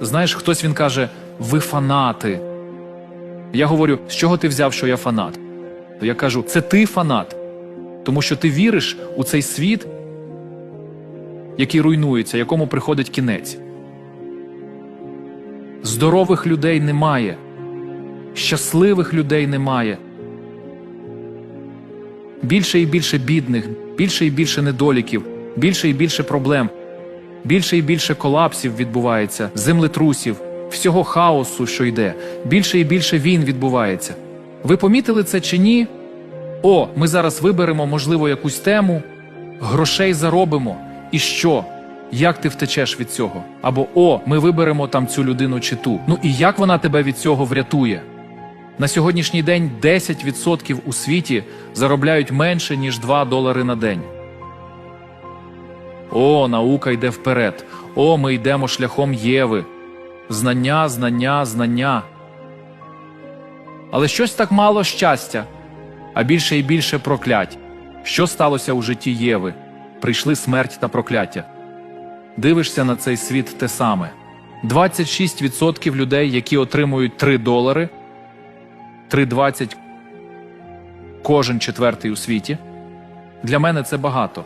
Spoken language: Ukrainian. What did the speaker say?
Знаєш, хтось він каже: ви фанати. Я говорю, з чого ти взяв, що я фанат? Я кажу, це ти фанат, тому що ти віриш у цей світ, який руйнується, якому приходить кінець. Здорових людей немає, щасливих людей немає. Більше і більше бідних, більше і більше недоліків, більше і більше проблем, більше і більше колапсів відбувається, землетрусів, всього хаосу, що йде, більше і більше війн відбувається. Ви помітили це чи ні? О, ми зараз виберемо, можливо, якусь тему, грошей заробимо. І що? Як ти втечеш від цього? Або о, ми виберемо там цю людину чи ту. Ну і як вона тебе від цього врятує? На сьогоднішній день 10% у світі заробляють менше, ніж 2 долари на день. О, наука йде вперед. О, ми йдемо шляхом Єви. Знання, знання, знання. Але щось так мало щастя, а більше і більше проклять. Що сталося у житті Єви? Прийшли смерть та прокляття. Дивишся на цей світ те саме. 26% людей, які отримують 3 долари, 3,20 кожен четвертий у світі. Для мене це багато.